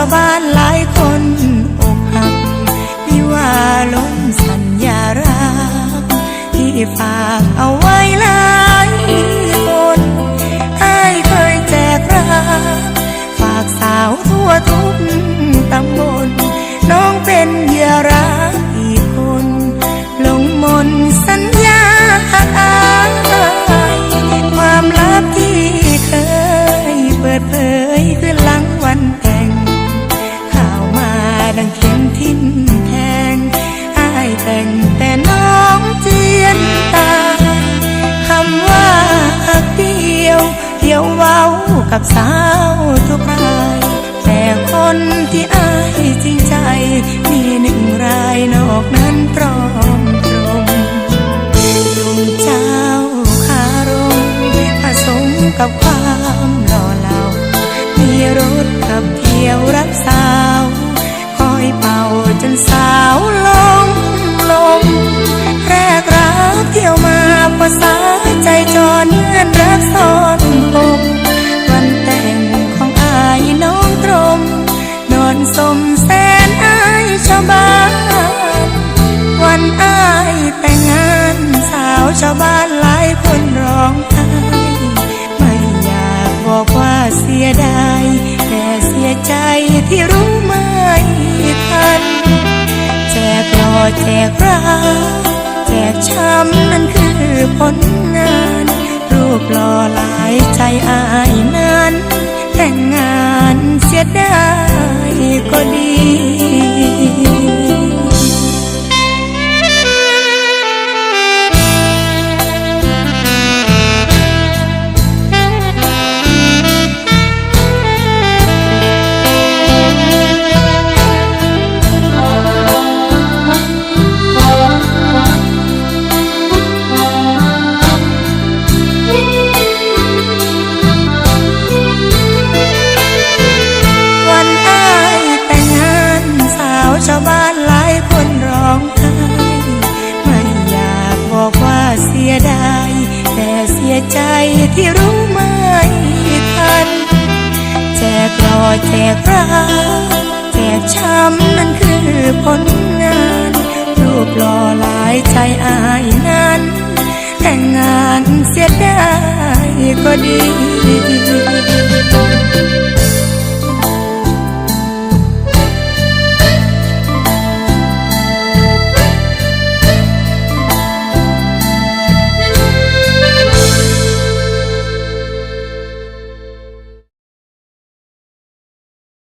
าวบ้านหลายคนอกหักที่ว่าล้มสัญญารักที่ฟ้า กับสาวทุกราย แต่คนที่อายจริงใจ มีหนึ่งรายนอกนั้นพรอมตรงลุงเจ้าคารมผสมกับความหล่อเหลามีรถขับเที่ยวรับสาว ชาวบ้านหลายคนร้องไห้ไม่อยากบอกว่าเสียดายแต่เสียใจที่รู้ไม่ทัน แจกหล่อแจกรักแจกช้ำนั่นคือผลงาน รูปหล่อหลายใจอายนั้น ที่รู้ไม่ทัน แจกรอแจกรักแจกช้ำนั่นคือผลงานรูปหล่อหลายใจอายนั้น แต่งงานเสียได้ก็ดี